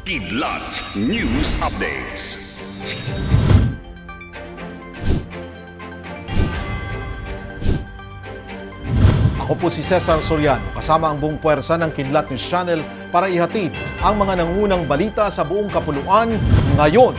Kidlat News Updates. Ako po si Cesar Soriano, kasama ang buong puwersa ng Kidlat News Channel para ihatid ang mga nangunang balita sa buong kapuluan ngayon.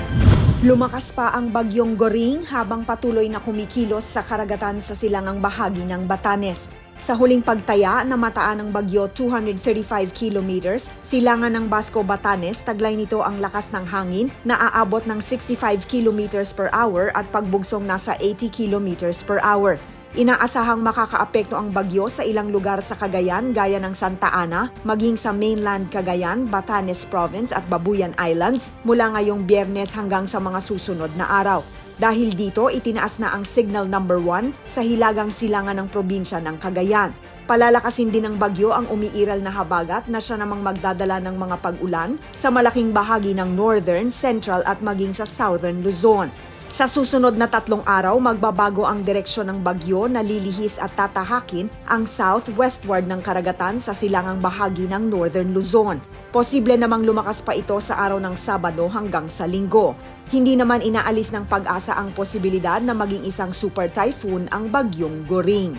Lumakas pa ang bagyong Goring habang patuloy na kumikilos sa karagatan sa silangang bahagi ng Batanes. Sa huling pagtaya, namataan ng bagyo 235 kilometers, silangan ng Basco Batanes, taglay nito ang lakas ng hangin na aabot ng 65 kilometers per hour at pagbugsong nasa 80 kilometers per hour. Inaasahang makakaapekto ang bagyo sa ilang lugar sa Cagayan gaya ng Santa Ana, maging sa mainland Cagayan, Batanes Province at Babuyan Islands mula ngayong biyernes hanggang sa mga susunod na araw. Dahil dito, itinaas na ang signal number 1 sa hilagang silangan ng probinsya ng Cagayan. Palalakasin din ng bagyo ang umiiral na habagat na siya namang magdadala ng mga pag-ulan sa malaking bahagi ng northern, central at maging sa southern Luzon. Sa susunod na tatlong araw, magbabago ang direksyon ng bagyo na lilihis at tatahakin ang southwestward ng karagatan sa silangang bahagi ng northern Luzon. Posible namang lumakas pa ito sa araw ng Sabado hanggang sa Linggo. Hindi naman inaalis ng pag-asa ang posibilidad na maging isang super typhoon ang bagyong Goring.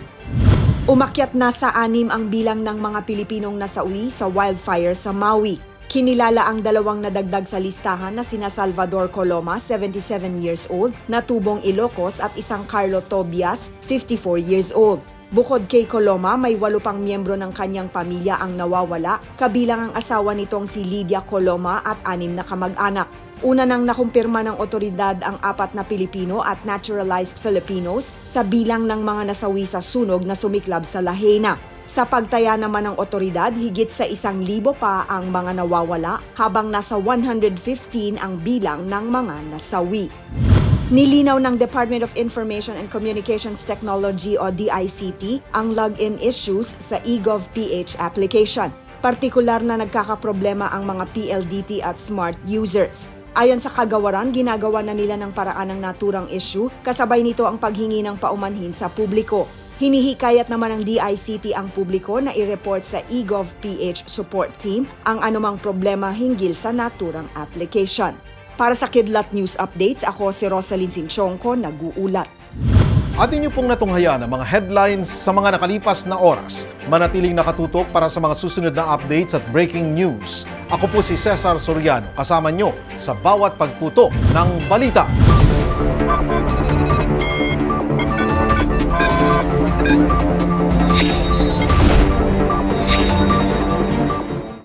Umakyat na sa anim ang bilang ng mga Pilipinong nasawi sa wildfire sa Maui. Kinilala ang dalawang nadagdag sa listahan na sina Salvador Coloma, 77 years old, na tubong Ilocos at isang Carlo Tobias, 54 years old. Bukod kay Coloma, may walo pang miyembro ng kanyang pamilya ang nawawala, kabilang ang asawa nitong si Lydia Coloma at anim na kamag-anak. Una nang nakumpirma ng otoridad ang apat na Pilipino at naturalized Filipinos sa bilang ng mga nasawi sa sunog na sumiklab sa Lahena. Sa pagtaya naman ng otoridad, higit sa isang libo pa ang mga nawawala habang nasa 115 ang bilang ng mga nasawi. Nilinaw ng Department of Information and Communications Technology o DICT ang login issues sa eGovPH application. Partikular na nagkakaproblema ang mga PLDT at smart users. Ayon sa kagawaran, ginagawa na nila ng paraan ng naturang issue, kasabay nito ang paghingi ng paumanhin sa publiko. Hinihikayat naman ng DICT ang publiko na i-report sa eGovPH support team ang anumang problema hinggil sa naturang application. Para sa Kidlat News Updates, ako si Rosalyn Sinchonko, nag-uulat. Atin niyo pong natunghaya ng mga headlines sa mga nakalipas na oras. Manatiling nakatutok para sa mga susunod na updates at breaking news. Ako po si Cesar Soriano, kasama niyo sa bawat pagputok ng balita. Thank you.